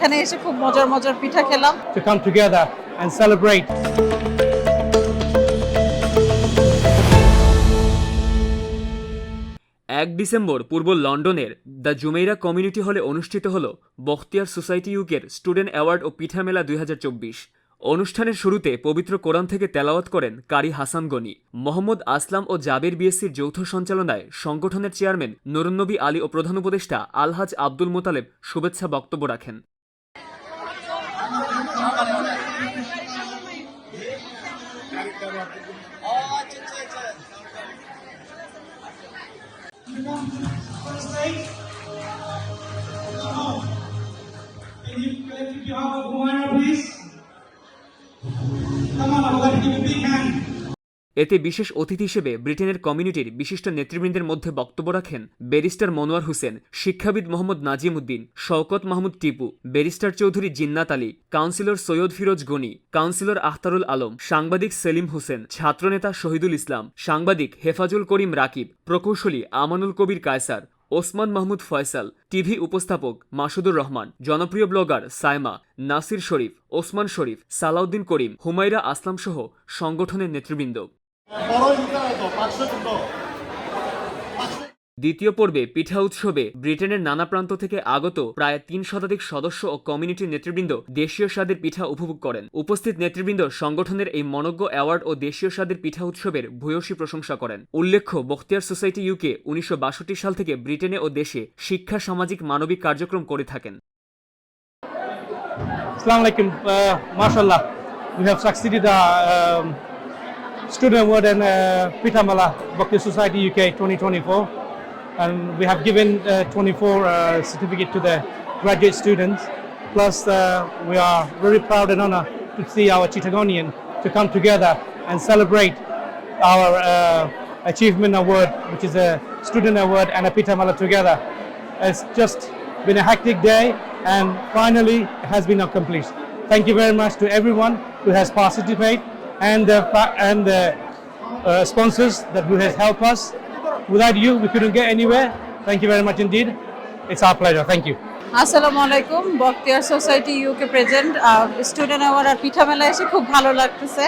এখানে এসে খুব মজার মজার পিঠা খেলাম। To come together and celebrate. এক ডিসেম্বর পূর্ব লন্ডনের দ্য জুমেইরা কমিউনিটি হলে অনুষ্ঠিত হল বখতিয়ার সোসাইটি ইউকের স্টুডেন্ট অ্যাওয়ার্ড ও পিঠা মেলা দুই হাজার চব্বিশ। অনুষ্ঠানের শুরুতে পবিত্র কোরআন থেকে তেলাওয়াত করেন কারি হাসান গনি। মোহাম্মদ আসলাম ও জাবের বিএসসির যৌথ সঞ্চালনায় সংগঠনের চেয়ারম্যান নুরুন্নবী আলী ও প্রধান উপদেষ্টা আলহাজ আব্দুল মোতালেব শুভেচ্ছা বক্তব্য রাখেন। What is name? এতে বিশেষ অতিথি হিসেবে ব্রিটেনের কমিউনিটির বিশিষ্ট নেতৃবৃন্দের মধ্যে বক্তব্য রাখেন ব্যারিস্টার মনোয়ার হোসেন, শিক্ষাবিদ Mohammad Nazim Uddin, Shawkat Mahmud Tipu, barrister Chowdhury Jinnat Ali, councillor Syed Firoz Gani, councillor Akhtarul Alam, সাংবাদিক সেলিম হোসেন, ছাত্রনেতা শহীদুল ইসলাম, সাংবাদিক হেফাজুল করিম রাকিব, প্রকৌশলী আমানুল কবির কায়সার, ওসমান মাহমুদ ফয়সাল, টিভি উপস্থাপক মাসুদুর রহমান, জনপ্রিয় ব্লগার সায়মা নাসির শরীফ, ওসমান শরীফ, সালাউদ্দিন করিম হুমাইরা আসলাম সহ সংগঠনের নেতৃবৃন্দ। দ্বিতীয় পর্বে পিঠা উৎসবে ব্রিটেনের নানা প্রান্ত থেকে আগত প্রায় তিন শতাধিক সদস্য ও কমিউনিটির নেতৃবৃন্দ দেশীয় স্বাদের পিঠা উপভোগ করেন। উপস্থিত নেতৃবৃন্দ সংগঠনের এই মনজ্ঞ অ্যাওয়ার্ড ও দেশীয় স্বাদের পিঠা উৎসবের ভূয়সী প্রশংসা করেন। উল্লেখ্য, বখতিয়ার সোসাইটি ইউকে উনিশশো বাষট্টি সাল থেকে ব্রিটেনে ও দেশে শিক্ষা, সামাজিক, মানবিক কার্যক্রম করে থাকেন। Student award and uh, Pita Mala Bhakti Society UK 2024. And we have given uh, 24 uh, certificate to the graduate students. Plus, uh, we are very proud and honored to see our Chittagonian to come together and celebrate our uh, achievement award, which is a student award and a Pita Mala together. It's just been a hectic day and finally has been accomplished. Thank you very much to everyone who has participated and the, and the uh, sponsors that who has helped us. Without you, we couldn't get anywhere. Thank you very much indeed. It's our pleasure. Thank you. আসসালামু আলাইকুম Bakhtiar society UK present student award আর পিঠা মেলা এসে খুব ভালো লাগতেছে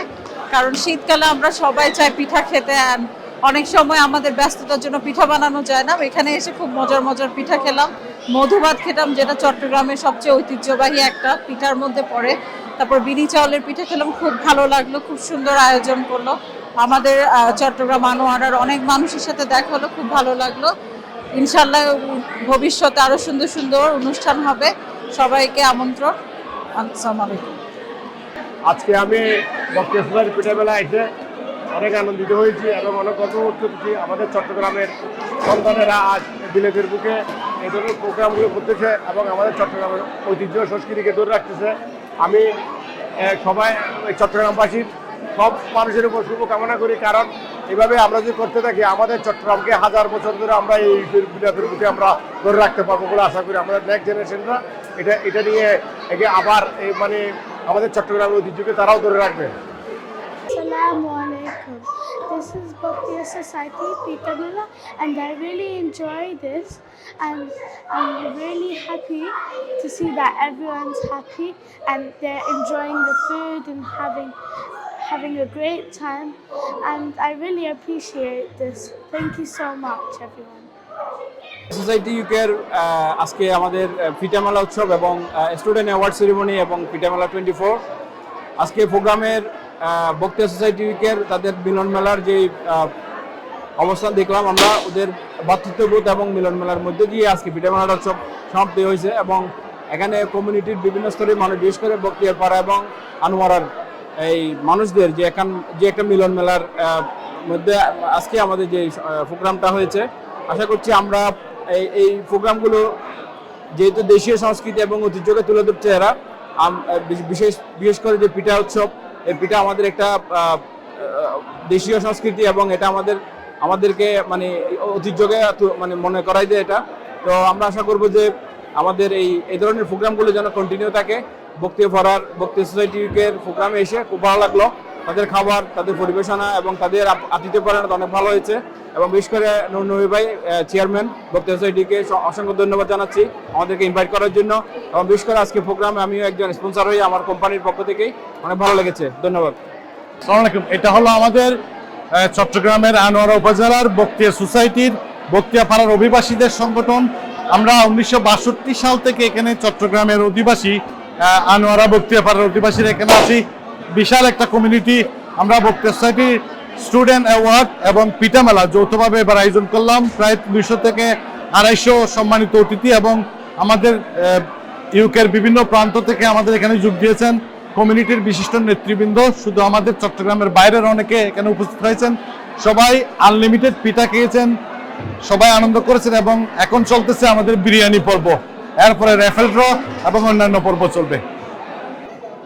কারণ শীতকালে আমরা সবাই চাই পিঠা খেতে and অনেক সময় আমাদের ব্যস্ততার জন্য পিঠা বানানো যায় না এখানে এসে খুব মজার মজার পিঠা খেলাম মধুভাত খেলাম যেটা চট্টগ্রামের সবচেয়ে ঐতিহ্যবাহী একটা পিঠার মধ্যে পড়ে তারপর বিনি চাউলের পিঠা খেলাম, খুব ভালো লাগল, খুব সুন্দর আয়োজন করল। আমাদের চট্টগ্রাম আনোয়ারার অনেক মানুষের সাথে দেখা হলো, খুব ভালো লাগল। ইনশাল্লাহ ভবিষ্যতে আরও সুন্দর সুন্দর অনুষ্ঠান হবে। সবাইকে আমন্ত্রণ। আসসালামু আলাইকুম। আজকে আমি সোসাইটি পিঠাবেলা এসে অনেক আনন্দিত হয়েছি এবং অনেক গর্ব করতেছি আমাদের চট্টগ্রামের সন্তানেরা আজ বিলেতের বুকে এই ধরনের প্রোগ্রামগুলো করতেছে এবং আমাদের চট্টগ্রামের ঐতিহ্য সংস্কৃতিকে ধরে রাখতেছে। আমি সবাই চট্টগ্রামবাসীর সব মানুষের উপর শুভকামনা করি, কারণ এভাবে আমরা যদি করতে থাকি, আমাদের চট্টগ্রামকে হাজার বছর ধরে আমরা এই বিলাতের প্রতি আমরা ধরে রাখতে পারব বলে আশা করি আমাদের নেক্সট জেনারেশনরা এটা এটা নিয়ে একে আবার মানে আমাদের চট্টগ্রামের ঐতিহ্যকে তারাও ধরে রাখবে আসসালামু alaikum. This is Bhaktiya Society, Miller, and I really enjoy this. And I'm really happy to see that everyone's happy and they're enjoying the food and having having a great time. And I really appreciate this. Thank you so much, everyone. Society ইউকের আজকে আমাদের পিটামেলা উৎসব এবং student award ceremony এবং পিটামেলা twenty four আজকে প্রোগ্রামের বক্তিয়া society ইউকের তাদের মিলন মেলার যে অবস্থান দেখলাম আমরা, ওদের ভাতৃত্ববোধ এবং মিলন মেলার মধ্যে দিয়ে আজকে পিটামেলার উৎসব সমাপ্তি হয়েছে এবং এখানে কমিউনিটির বিভিন্ন স্তরের মানুষ, বিশেষ করে বক্তিয়ার পাড়া এবং আনোয়ারার এই মানুষদের যে এখান যে একটা মিলন মেলার মধ্যে আজকে আমাদের যে প্রোগ্রামটা হয়েছে, আশা করছি আমরা এই এই প্রোগ্রামগুলো যেহেতু দেশীয় সংস্কৃতি এবং ঐতিহ্যকে তুলে ধরছে এরা বিশেষ বিশেষ করে যে পিঠা উৎসব পিঠা আমাদের একটা দেশীয় সংস্কৃতি এবং এটা আমাদের, আমাদেরকে মানে ঐতিহ্যকে মানে মনে করাই দেয় এটা। তো আমরা আশা করব যে আমাদের এই এই ধরনের প্রোগ্রামগুলো যেন কন্টিনিউ থাকে। ভক্তি ভরার, ভক্তি সোসাইটিকে প্রোগ্রামে এসে খুব ভালো লাগল। তাদের খাবার, তাদের পরিবেশনা এবং তাদের আতিথ্য পরায়ণতা অনেক ভালো হয়েছে। এবং বিশেষ করে নবী ভাই চেয়ারম্যান বক্তা সোসাইটিকে অসংখ্য ধন্যবাদ জানাচ্ছি আমাদেরকে ইনভাইট করার জন্য। এবং বিশেষ করে আজকে প্রোগ্রামে আমিও একজন স্পন্সর হয়ে আমার কোম্পানির পক্ষ থেকেই অনেক ভালো লেগেছে। ধন্যবাদ। আলাইকুম। এটা হলো আমাদের চট্টগ্রামের আনোয়ারা উপজেলার বক্তিয়া সোসাইটির বক্তিয়া পাড়ার অধিবাসীদের সংগঠন। আমরা উনিশশো বাষট্টি সাল থেকে এখানে চট্টগ্রামের অধিবাসী আনোয়ারা বক্তিয়া পাড়ার অধিবাসীরা এখানে আছি। বিশাল একটা কমিউনিটি আমরা সোসাইটির স্টুডেন্ট অ্যাওয়ার্ড এবং পিঠা মেলা যৌথভাবে এবার আয়োজন করলাম। প্রায় দুইশো থেকে আড়াইশো সম্মানিত অতিথি এবং আমাদের ইউকের বিভিন্ন প্রান্ত থেকে আমাদের এখানে যোগ দিয়েছেন কমিউনিটির বিশিষ্ট নেতৃবৃন্দ। শুধু আমাদের চট্টগ্রামের বাইরের অনেকে এখানে উপস্থিত হয়েছেন। সবাই আনলিমিটেড পিঠা খেয়েছেন, সবাই আনন্দ করেছেন এবং এখন চলতেছে আমাদের বিরিয়ানি পর্ব। এরপরে রেফেল ড্র এবং অন্যান্য পর্ব চলবে।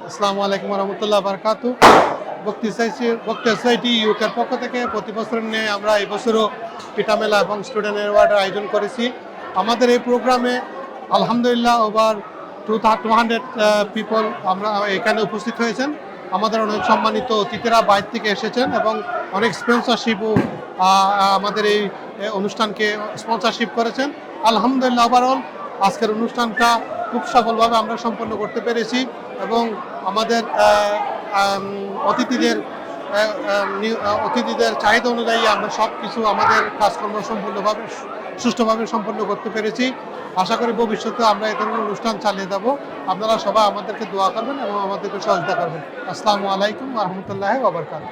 আসসালামু আলাইকুম রহমতুল্লাহ বারকাতু। বক্তি সোসাইটি বক্তি সোসাইটি ইউকের পক্ষ থেকে। প্রতি বছর নিয়ে আমরা এই বছরও এবং স্টুডেন্ট অ্যাওয়ার্ডের আয়োজন করেছি। আমাদের এই প্রোগ্রামে আলহামদুলিল্লাহ over two two hundred people আমরা এখানে উপস্থিত হয়েছেন। আমাদের অনেক সম্মানিত অতিথিরা বাইরে থেকে এসেছেন এবং অনেক স্পন্সরশিপও আমাদের এই অনুষ্ঠানকে স্পন্সরশিপ করেছেন। আলহামদুলিল্লাহ ওভারঅল আজকের অনুষ্ঠানটা খুব সফলভাবে আমরা সম্পন্ন করতে পেরেছি এবং আমাদের অতিথিদের অতিথিদের চাহিদা অনুযায়ী আমরা সব কিছু আমাদের কাজকর্ম সম্পূর্ণভাবে সুষ্ঠুভাবে সম্পন্ন করতে পেরেছি। আশা করি ভবিষ্যতে আমরা এ ধরনের অনুষ্ঠান চালিয়ে যাব। আপনারা সবাই আমাদেরকে দোয়া করবেন এবং আমাদেরকে সহযোগিতা করবেন। আসসালামু আলাইকুম রহমতুল্লাহ ওবরকাত